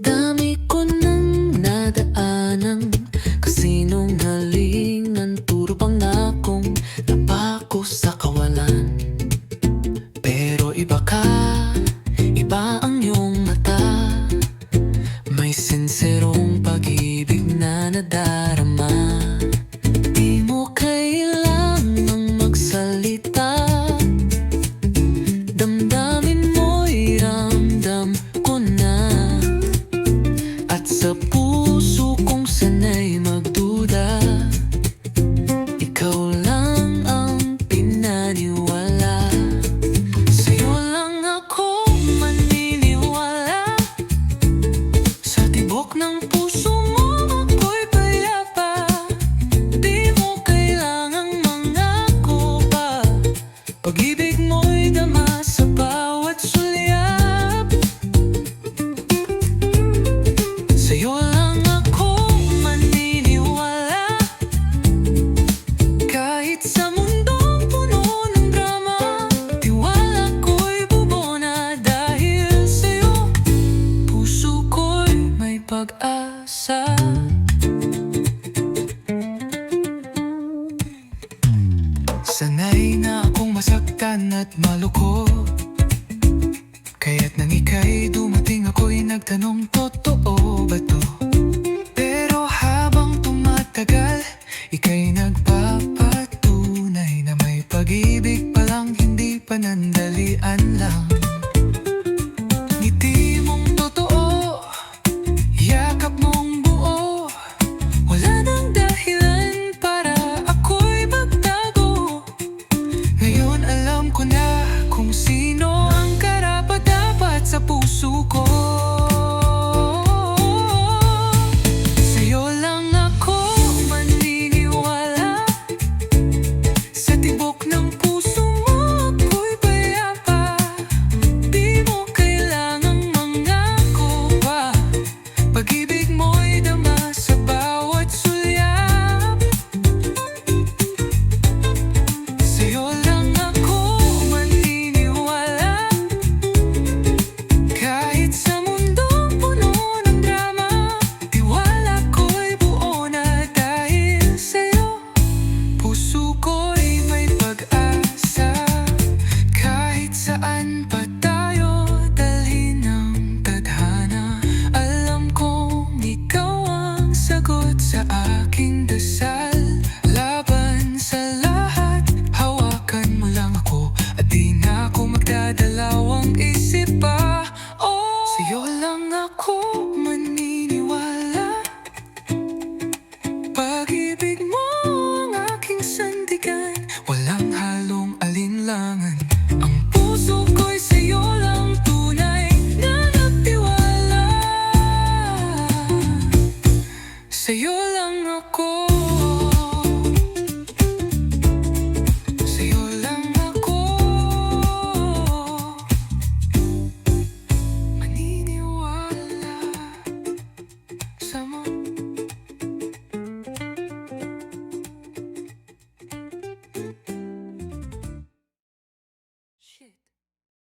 Dami ko nang nadaanan Kasi nung akong napako sa kawalan. Pero iba ka Sa puso kong sanay magduda. Ikaw lang ang pinaniwala. Sa'yo lang ako maniniwala. Sa tibok ng puso mo ako'y payapa Di mo kailangang mangako pa. Pag-ibig pag-asa. Sanay na akong masaktan at maluko Kaya't nang ika'y dumating ako'y nagtanong totoo ba to? Pero habang tumatagal, ika'y nagpapatunay Na may pag-ibig palang hindi panandalian lang. Wala na akong